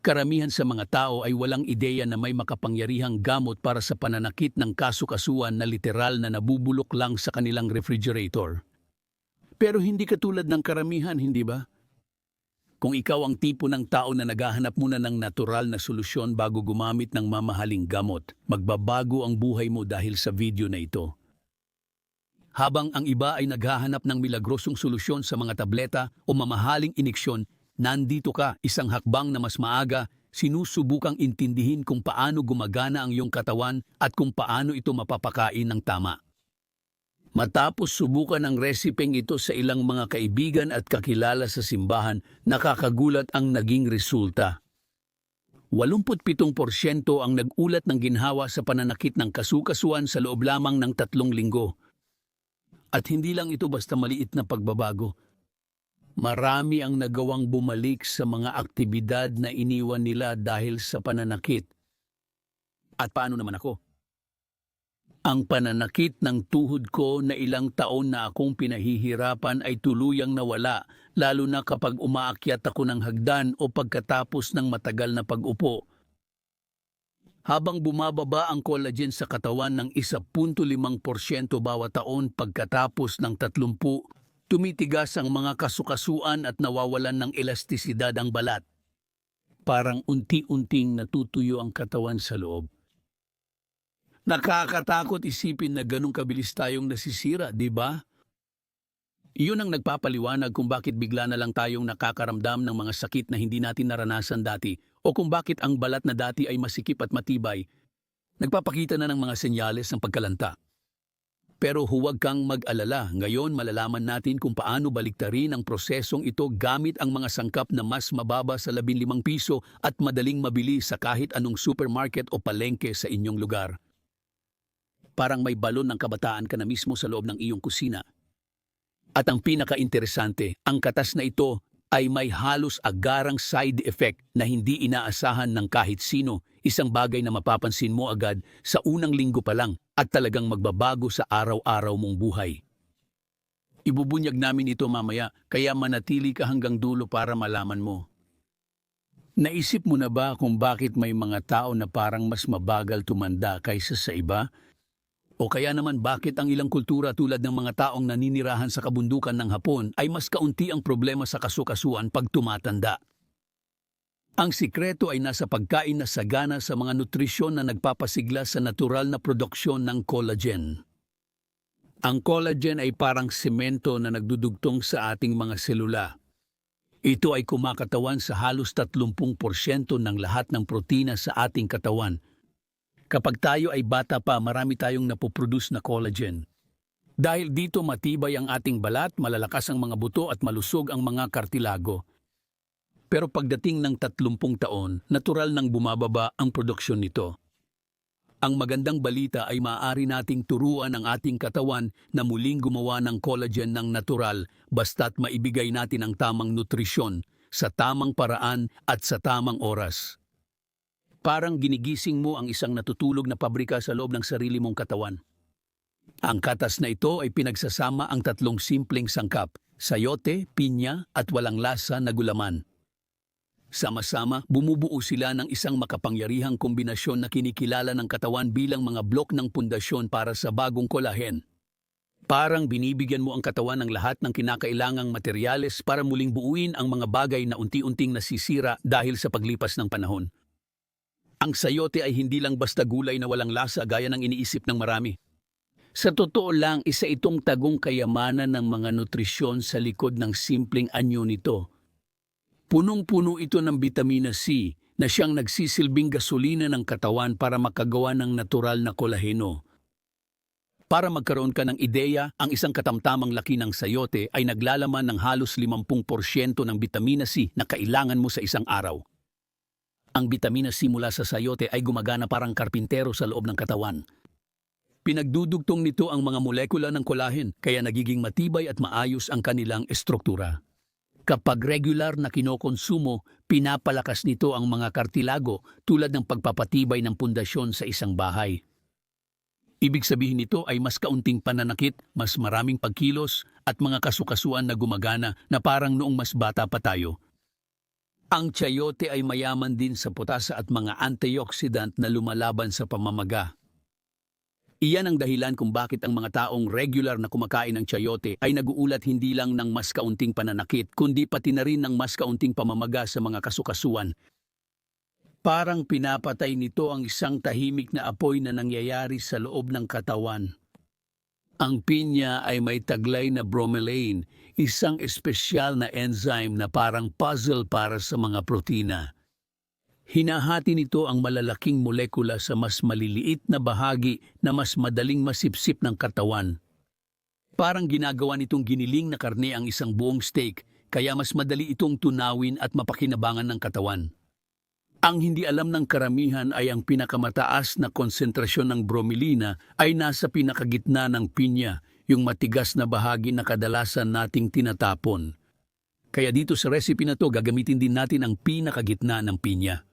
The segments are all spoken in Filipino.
Karamihan sa mga tao ay walang ideya na may makapangyarihang gamot para sa pananakit ng kasukasuan na literal na nabubulok lang sa kanilang refrigerator. Pero hindi katulad ng karamihan, hindi ba? Kung ikaw ang tipo ng tao na naghahanap muna ng natural na solusyon bago gumamit ng mamahaling gamot, magbabago ang buhay mo dahil sa video na ito. Habang ang iba ay naghahanap ng milagrosong solusyon sa mga tableta o mamahaling iniksyon, nandito ka isang hakbang na mas maaga, sinusubukang intindihin kung paano gumagana ang iyong katawan at kung paano ito mapapakain ng tama. Matapos subukan ang resipeng ito sa ilang mga kaibigan at kakilala sa simbahan, nakakagulat ang naging resulta. 87% ang nag-ulat ng ginhawa sa pananakit ng kasukasuan sa loob lamang ng tatlong linggo. At hindi lang ito basta maliit na pagbabago. Marami ang nagawang bumalik sa mga aktibidad na iniwan nila dahil sa pananakit. At paano naman ako? Ang pananakit ng tuhod ko na ilang taon na akong pinahihirapan ay tuluyang nawala, lalo na kapag umaakyat ako ng hagdan o pagkatapos ng matagal na pag-upo. Habang bumababa ang collagen sa katawan ng 1.5% bawat taon pagkatapos ng 30, tumitigas ang mga kasukasuan at nawawalan ng elastisidad ang balat. Parang unti-unting natutuyo ang katawan sa loob. Nakakatakot isipin na ganong kabilis tayong nasisira, di ba? Iyon ang nagpapaliwanag kung bakit bigla na lang tayong nakakaramdam ng mga sakit na hindi natin naranasan dati o kung bakit ang balat na dati ay masikip at matibay, nagpapakita na ng mga senyales ng pagkalanta. Pero huwag kang mag-alala, ngayon malalaman natin kung paano baliktarin ang prosesong ito gamit ang mga sangkap na mas mababa sa 15 piso at madaling mabili sa kahit anong supermarket o palengke sa inyong lugar. Parang may balon ng kabataan ka na mismo sa loob ng iyong kusina. At ang pinaka-interesante, ang katas na ito ay may halos agarang side effect na hindi inaasahan ng kahit sino, isang bagay na mapapansin mo agad sa unang linggo pa lang at talagang magbabago sa araw-araw mong buhay. Ibubunyag namin ito mamaya, kaya manatili ka hanggang dulo para malaman mo. Naisip mo na ba kung bakit may mga tao na parang mas mabagal tumanda kaysa sa iba? O kaya naman bakit ang ilang kultura tulad ng mga taong naninirahan sa kabundukan ng Hapon ay mas kaunti ang problema sa kasukasuan pag tumatanda? Ang sikreto ay nasa pagkain na sagana sa mga nutrisyon na nagpapasigla sa natural na produksyon ng collagen. Ang collagen ay parang semento na nagdudugtong sa ating mga selula. Ito ay kumakatawan sa halos 30% ng lahat ng protina sa ating katawan – Kapag tayo ay bata pa, marami tayong napoproduce na collagen. Dahil dito matibay ang ating balat, malalakas ang mga buto at malusog ang mga kartilago. Pero pagdating ng 30 taon, natural nang bumababa ang produksyon nito. Ang magandang balita ay maaari nating turuan ang ating katawan na muling gumawa ng collagen ng natural basta't maibigay natin ang tamang nutrisyon sa tamang paraan at sa tamang oras. Parang ginigising mo ang isang natutulog na pabrika sa loob ng sarili mong katawan. Ang katas na ito ay pinagsasama ang tatlong simpleng sangkap, sayote, pinya at walang lasa na gulaman. Sama-sama, bumubuo sila ng isang makapangyarihang kombinasyon na kinikilala ng katawan bilang mga blok ng pundasyon para sa bagong kolahen. Parang binibigyan mo ang katawan ng lahat ng kinakailangang materyales para muling buuin ang mga bagay na unti-unting nasisira dahil sa paglipas ng panahon. Ang sayote ay hindi lang basta gulay na walang lasa gaya ng iniisip ng marami. Sa totoo lang, isa itong tagong kayamanan ng mga nutrisyon sa likod ng simpleng anyo nito. Punong-puno ito ng vitamina C na siyang nagsisilbing gasolina ng katawan para makagawa ng natural na kolaheno. Para magkaroon ka ng ideya, ang isang katamtamang laki ng sayote ay naglalaman ng halos 50% ng vitamina C na kailangan mo sa isang araw. Ang bitamina C mula sa sayote ay gumagana parang karpintero sa loob ng katawan. Pinagdudugtong nito ang mga molekula ng kolahen kaya nagiging matibay at maayos ang kanilang estruktura. Kapag regular na kinokonsumo, pinapalakas nito ang mga kartilago tulad ng pagpapatibay ng pundasyon sa isang bahay. Ibig sabihin nito ay mas kaunting pananakit, mas maraming pagkilos at mga kasukasuan na gumagana na parang noong mas bata pa tayo Ang chayote ay mayaman din sa putasa at mga antioxidant na lumalaban sa pamamaga. Iyan ang dahilan kung bakit ang mga taong regular na kumakain ng chayote ay naguulat hindi lang ng mas kaunting pananakit, kundi pati na rin ng mas kaunting pamamaga sa mga kasukasuan. Parang pinapatay nito ang isang tahimik na apoy na nangyayari sa loob ng katawan. Ang pinya ay may taglay na bromelain, isang espesyal na enzyme na parang puzzle para sa mga protina. Hinahati nito ang malalaking molekula sa mas maliliit na bahagi na mas madaling masipsip ng katawan. Parang ginagawa nitong giniling na karne ang isang buong steak, kaya mas madali itong tunawin at mapakinabangan ng katawan. Ang hindi alam ng karamihan ay ang pinakamataas na konsentrasyon ng bromelina ay nasa pinakagitna ng pinya, yung matigas na bahagi na kadalasan nating tinatapon. Kaya dito sa recipe na to gagamitin din natin ang pinakagitna ng pinya.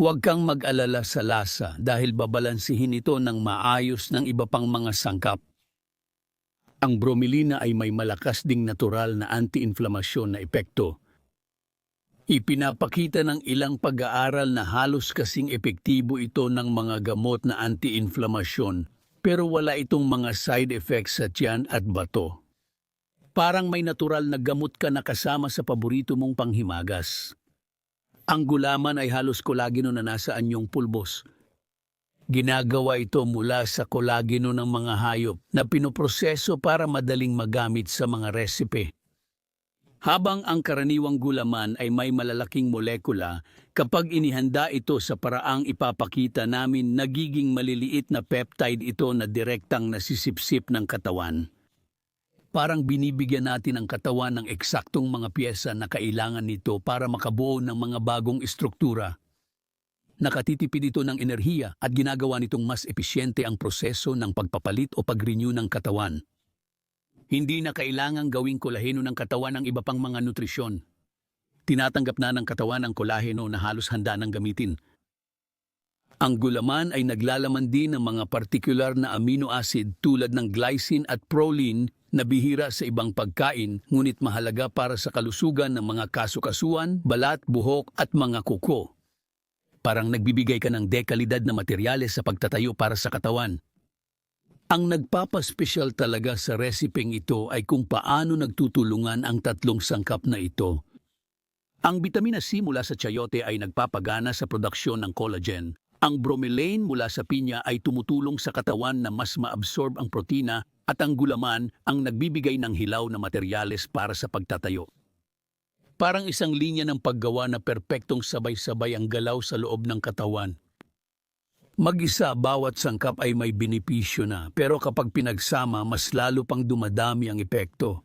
Huwag kang mag-alala sa lasa dahil babalansihin ito ng maayos ng iba pang mga sangkap. Ang bromelina ay may malakas ding natural na anti-inflamasyon na epekto. Ipinapakita ng ilang pag-aaral na halos kasing epektibo ito ng mga gamot na anti-inflamasyon pero wala itong mga side effects sa tiyan at bato. Parang may natural na gamot ka na kasama sa paborito mong panghimagas. Ang gulaman ay halos kolageno na nasa anyong pulbos. Ginagawa ito mula sa kolageno ng mga hayop na pinoproseso para madaling magamit sa mga resipe. Habang ang karaniwang gulaman ay may malalaking molekula, kapag inihanda ito sa paraang ipapakita namin, nagiging maliliit na peptide ito na direktang nasisipsip ng katawan. Parang binibigyan natin ang katawan ng eksaktong mga pyesa na kailangan nito para makabuo ng mga bagong estruktura. Nakatitipid ito ng enerhiya at ginagawa nitong mas episyente ang proseso ng pagpapalit o pag-renew ng katawan. Hindi na kailangang gawing kolaheno ng katawan ang iba pang mga nutrisyon. Tinatanggap na ng katawan ang kolaheno na halos handa ng gamitin. Ang gulaman ay naglalaman din ng mga partikular na amino acid tulad ng glycine at proline na bihira sa ibang pagkain ngunit mahalaga para sa kalusugan ng mga kasukasuan, balat, buhok at mga kuko. Parang nagbibigay ka ng dekalidad na materyales sa pagtatayo para sa katawan. Ang nagpapaspesyal talaga sa resipeng ito ay kung paano nagtutulungan ang tatlong sangkap na ito. Ang vitamina C mula sa chayote ay nagpapagana sa produksyon ng collagen. Ang bromelain mula sa pinya ay tumutulong sa katawan na mas maabsorb ang protina at ang gulaman ang nagbibigay ng hilaw na materyales para sa pagtatayo. Parang isang linya ng paggawa na perpektong sabay-sabay ang galaw sa loob ng katawan. Mag-isa bawat sangkap ay may benepisyo na, pero kapag pinagsama, mas lalo pang dumadami ang epekto.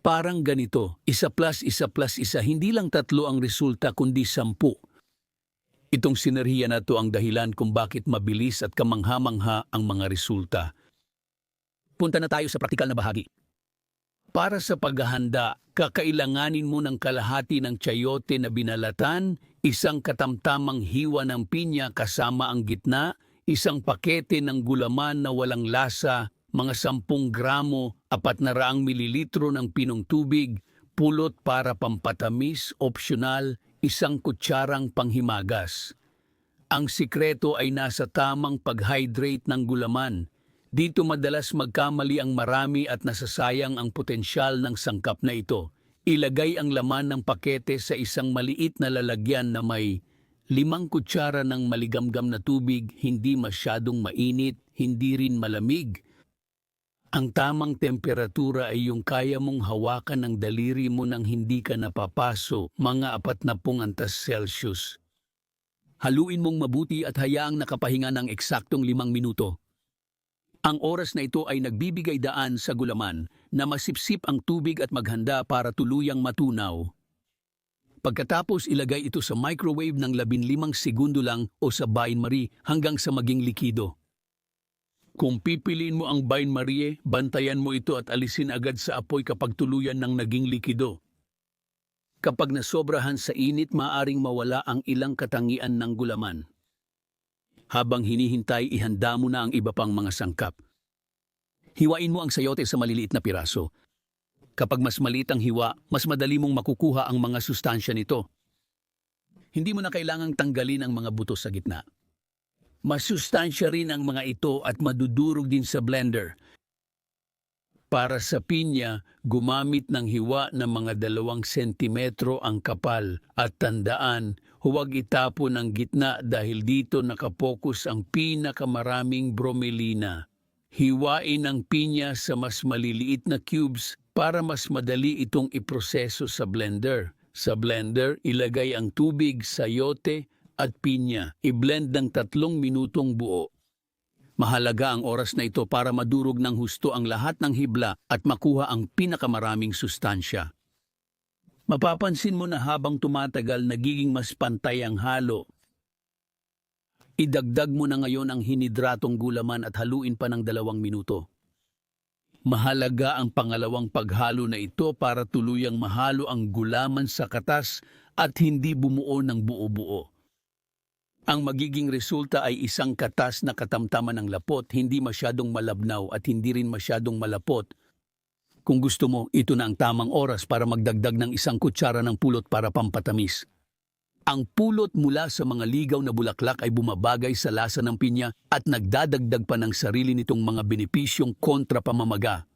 Parang ganito, isa plus isa plus isa, hindi lang tatlo ang resulta kundi sampu. Itong sinerhiya na to ang dahilan kung bakit mabilis at kamangha-mangha ang mga resulta. Punta na tayo sa praktikal na bahagi. Para sa paghahanda, kakailanganin mo ng kalahati ng chayote na binalatan, isang katamtamang hiwa ng pinya kasama ang gitna, isang pakete ng gulaman na walang lasa, mga sampung gramo, apat na raang mililitro ng pinong tubig, pulot para pampatamis, optional, isang kutsarang panghimagas. Ang sikreto ay nasa tamang pag-hydrate ng gulaman. Dito madalas magkamali ang marami at nasasayang ang potensyal ng sangkap na ito. Ilagay ang laman ng pakete sa isang maliit na lalagyan na may limang kutsara ng maligamgam na tubig, hindi masyadong mainit, hindi rin malamig. Ang tamang temperatura ay yung kaya mong hawakan ng daliri mo nang hindi ka napapaso, mga apat na pung antas Celsius. Haluin mong mabuti at hayaang nakapahinga ng eksaktong limang minuto. Ang oras na ito ay nagbibigay daan sa gulaman na masipsip ang tubig at maghanda para tuluyang matunaw. Pagkatapos ilagay ito sa microwave ng 15 segundo lang o sa bain-marie hanggang sa maging likido. Kung pipiliin mo ang bain-marie, bantayan mo ito at alisin agad sa apoy kapag tuluyan ng naging likido. Kapag nasobrahan sa init, maaring mawala ang ilang katangian ng gulaman. Habang hinihintay, ihanda mo na ang iba pang mga sangkap. Hiwain mo ang sayote sa maliliit na piraso. Kapag mas maliit ang hiwa, mas madali mong makukuha ang mga sustansya nito. Hindi mo na kailangang tanggalin ang mga buto sa gitna. Masustansya rin ang mga ito at madudurog din sa blender. Para sa pinya, gumamit ng hiwa ng mga dalawang sentimetro ang kapal at tandaan, huwag itapon ang gitna dahil dito nakapokus ang pinakamaraming bromelina. Hiwain ang pinya sa mas maliliit na cubes para mas madali itong iproseso sa blender. Sa blender, ilagay ang tubig, sayote at pinya. I-blend ng tatlong minutong buo. Mahalaga ang oras na ito para madurog ng husto ang lahat ng hibla at makuha ang pinakamaraming sustansya. Mapapansin mo na habang tumatagal nagiging mas pantay ang halo. Idagdag mo na ngayon ang hinidratong gulaman at haluin pa ng dalawang minuto. Mahalaga ang pangalawang paghalo na ito para tuluyang mahalo ang gulaman sa katas at hindi bumuo ng buo-buo. Ang magiging resulta ay isang katas na katamtaman ng lapot, hindi masyadong malabnaw at hindi rin masyadong malapot. Kung gusto mo, ito na ang tamang oras para magdagdag ng isang kutsara ng pulot para pampatamis. Ang pulot mula sa mga ligaw na bulaklak ay bumabagay sa lasa ng pinya at nagdadagdag pa ng sarili nitong mga benepisyong kontra pamamaga.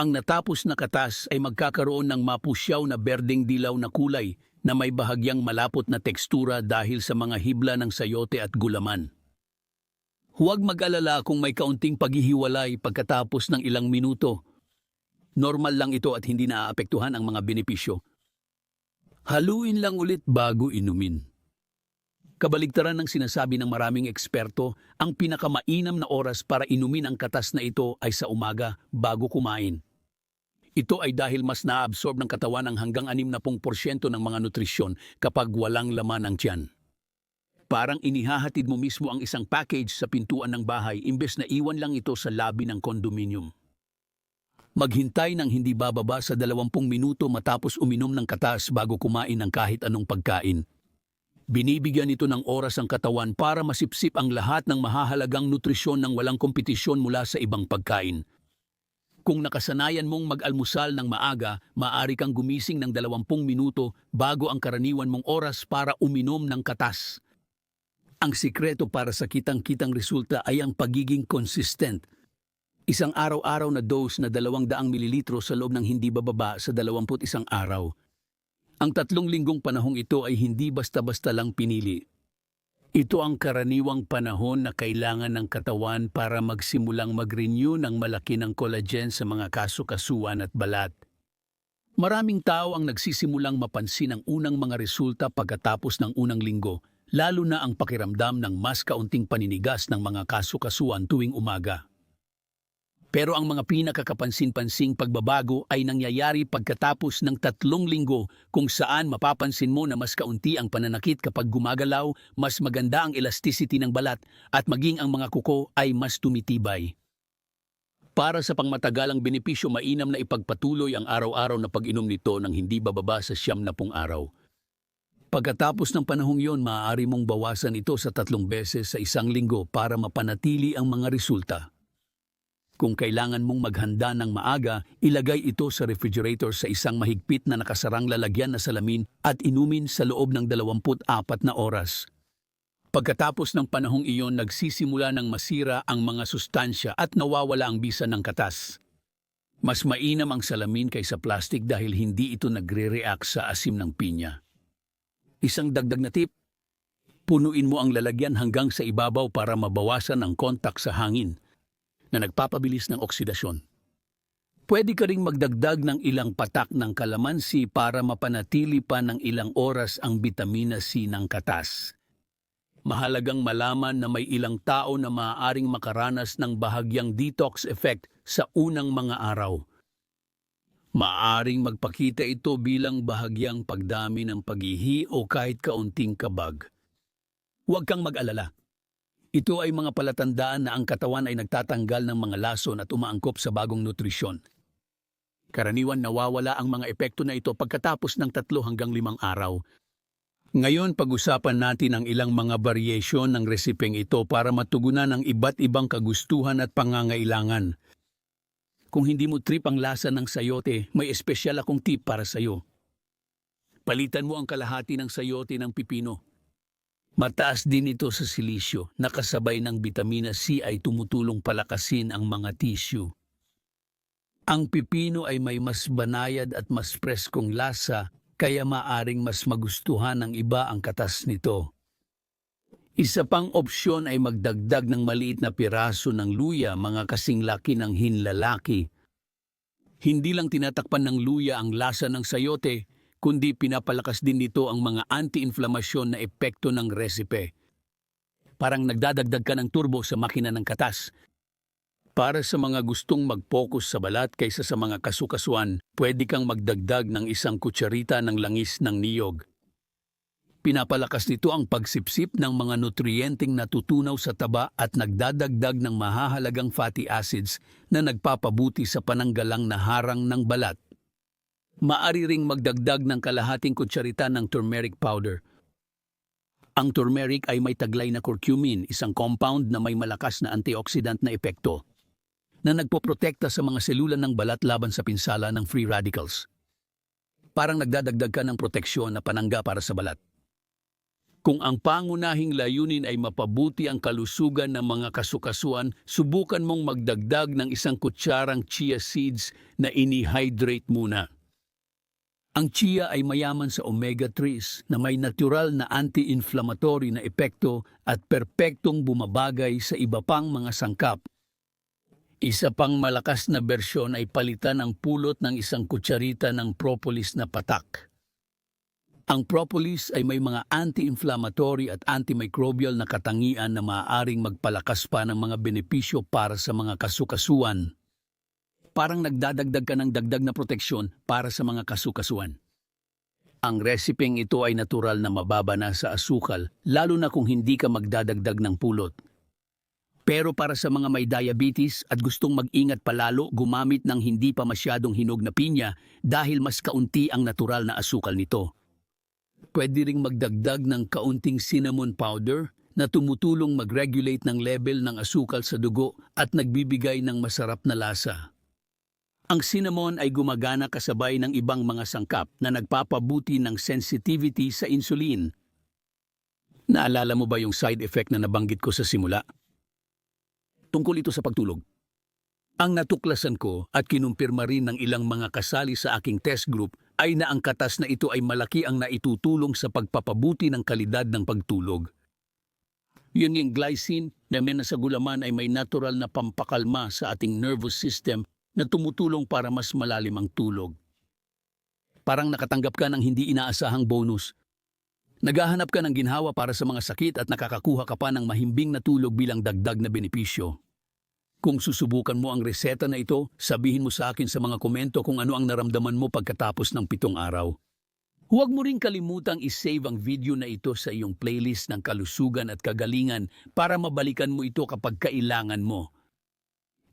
Ang natapos na katas ay magkakaroon ng mapusyaw na berdeng dilaw na kulay na may bahagyang malapot na tekstura dahil sa mga hibla ng sayote at gulaman. Huwag mag-alala kung may kaunting paghihiwalay pagkatapos ng ilang minuto. Normal lang ito at hindi naaapektuhan ang mga benepisyo. Haluin lang ulit bago inumin. Kabaligtaran ng sinasabi ng maraming eksperto, ang pinakamainam na oras para inumin ang katas na ito ay sa umaga bago kumain. Ito ay dahil mas naabsorb ng katawan ang hanggang 60% ng mga nutrisyon kapag walang laman ang tiyan. Parang inihahatid mo mismo ang isang package sa pintuan ng bahay imbes na iwan lang ito sa labi ng kondominium. Maghintay ng hindi bababa sa 20 minuto matapos uminom ng katas bago kumain ng kahit anong pagkain. Binibigyan ito ng oras ang katawan para masipsip ang lahat ng mahahalagang nutrisyon ng walang kompetisyon mula sa ibang pagkain. Kung nakasanayan mong mag-almusal ng maaga, maaari kang gumising ng 20 minuto bago ang karaniwan mong oras para uminom ng katas. Ang sikreto para sa kitang-kitang resulta ay ang pagiging consistent. Isang araw-araw na dose na 200 mililitro sa loob ng hindi bababa sa 21 araw. Ang tatlong linggong panahong ito ay hindi basta-basta lang pinili. Ito ang karaniwang panahon na kailangan ng katawan para magsimulang mag-renew ng malaki ng collagen sa mga kasukasuan at balat. Maraming tao ang nagsisimulang mapansin ang unang mga resulta pagkatapos ng unang linggo, lalo na ang pakiramdam ng mas kaunting paninigas ng mga kasukasuan tuwing umaga. Pero ang mga pinakakapansin-pansing pagbabago ay nangyayari pagkatapos ng tatlong linggo kung saan mapapansin mo na mas kaunti ang pananakit kapag gumagalaw, mas maganda ang elasticity ng balat at maging ang mga kuko ay mas tumitibay. Para sa pangmatagalang benepisyo, mainam na ipagpatuloy ang araw-araw na pag-inom nito ng hindi bababa sa siyam na pung araw. Pagkatapos ng panahong yon, maaari mong bawasan ito sa tatlong beses sa isang linggo para mapanatili ang mga resulta. Kung kailangan mong maghanda ng maaga, ilagay ito sa refrigerator sa isang mahigpit na nakasarang lalagyan na salamin at inumin sa loob ng 24 na oras. Pagkatapos ng panahong iyon, nagsisimula ng masira ang mga sustansya at nawawala ang bisa ng katas. Mas mainam ang salamin kaysa plastic dahil hindi ito nagre-react sa asim ng pinya. Isang dagdag na tip, punuin mo ang lalagyan hanggang sa ibabaw para mabawasan ang kontak sa hangin na nagpapabilis ng oksidasyon. Pwede ka ring magdagdag ng ilang patak ng kalamansi para mapanatili pa ng ilang oras ang vitamina C ng katas. Mahalagang malaman na may ilang tao na maaaring makaranas ng bahagyang detox effect sa unang mga araw. Maaring magpakita ito bilang bahagyang pagdami ng paghihi o kahit kaunting kabag. Huwag kang mag-alala. Ito ay mga palatandaan na ang katawan ay nagtatanggal ng mga lason at umaangkop sa bagong nutrisyon. Karaniwan nawawala ang mga epekto na ito pagkatapos ng tatlo hanggang limang araw. Ngayon pag-usapan natin ang ilang mga variation ng resipeng ito para matugunan ang iba't ibang kagustuhan at pangangailangan. Kung hindi mo trip ang lasa ng sayote, may espesyal akong tip para sa iyo. Palitan mo ang kalahati ng sayote ng pipino. Mataas din ito sa silisyo, nakasabay ng vitamina C ay tumutulong palakasin ang mga tissue. Ang pipino ay may mas banayad at mas preskong lasa, kaya maaring mas magustuhan ng iba ang katas nito. Isa pang opsyon ay magdagdag ng maliit na piraso ng luya, mga kasing laki ng hinlalaki. Hindi lang tinatakpan ng luya ang lasa ng sayote, kundi pinapalakas din nito ang mga anti-inflamasyon na epekto ng resipe. Parang nagdadagdag ka ng turbo sa makina ng katas. Para sa mga gustong mag-focus sa balat kaysa sa mga kasukasuan, pwede kang magdagdag ng isang kutsarita ng langis ng niyog. Pinapalakas nito ang pagsipsip ng mga nutriyenteng natutunaw sa taba at nagdadagdag ng mahahalagang fatty acids na nagpapabuti sa pananggalang na harang ng balat. Maari ring magdagdag ng kalahating kutsarita ng turmeric powder. Ang turmeric ay may taglay na curcumin, isang compound na may malakas na antioxidant na epekto na nagpoprotekta sa mga selula ng balat laban sa pinsala ng free radicals. Parang nagdadagdag ka ng proteksyon na panangga para sa balat. Kung ang pangunahing layunin ay mapabuti ang kalusugan ng mga kasukasuan, subukan mong magdagdag ng isang kutsarang chia seeds na inihydrate muna. Ang chia ay mayaman sa omega-3s na may natural na anti-inflammatory na epekto at perpektong bumabagay sa iba pang mga sangkap. Isa pang malakas na bersyon ay palitan ang pulot ng isang kutsarita ng propolis na patak. Ang propolis ay may mga anti-inflammatory at antimicrobial na katangian na maaaring magpalakas pa ng mga benepisyo para sa mga kasukasuan parang nagdadagdag ka ng dagdag na proteksyon para sa mga kasukasuan. Ang resipeng ito ay natural na mababa na sa asukal, lalo na kung hindi ka magdadagdag ng pulot. Pero para sa mga may diabetes at gustong mag-ingat palalo, gumamit ng hindi pa masyadong hinog na pinya dahil mas kaunti ang natural na asukal nito. Pwede ring magdagdag ng kaunting cinnamon powder na tumutulong mag-regulate ng level ng asukal sa dugo at nagbibigay ng masarap na lasa. Ang cinnamon ay gumagana kasabay ng ibang mga sangkap na nagpapabuti ng sensitivity sa insulin. Naalala mo ba yung side effect na nabanggit ko sa simula? Tungkol ito sa pagtulog. Ang natuklasan ko at kinumpirma rin ng ilang mga kasali sa aking test group ay na ang katas na ito ay malaki ang naitutulong sa pagpapabuti ng kalidad ng pagtulog. Yun yung glycine na may nasa gulaman ay may natural na pampakalma sa ating nervous system na tumutulong para mas malalim ang tulog. Parang nakatanggap ka ng hindi inaasahang bonus. Naghahanap ka ng ginhawa para sa mga sakit at nakakakuha ka pa ng mahimbing na tulog bilang dagdag na benepisyo. Kung susubukan mo ang reseta na ito, sabihin mo sa akin sa mga komento kung ano ang naramdaman mo pagkatapos ng pitong araw. Huwag mo rin kalimutang isave ang video na ito sa iyong playlist ng kalusugan at kagalingan para mabalikan mo ito kapag kailangan mo.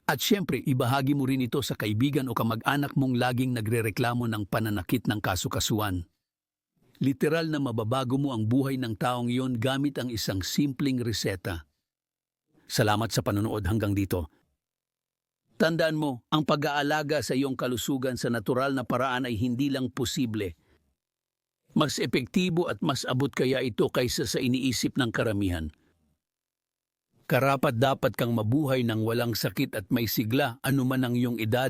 At syempre, ibahagi mo rin ito sa kaibigan o kamag-anak mong laging nagrereklamo ng pananakit ng kasukasuan. Literal na mababago mo ang buhay ng taong iyon gamit ang isang simpleng reseta. Salamat sa panonood hanggang dito. Tandaan mo, ang pag-aalaga sa iyong kalusugan sa natural na paraan ay hindi lang posible. Mas epektibo at mas abot kaya ito kaysa sa iniisip ng karamihan. Karapat dapat kang mabuhay ng walang sakit at may sigla anuman ang iyong edad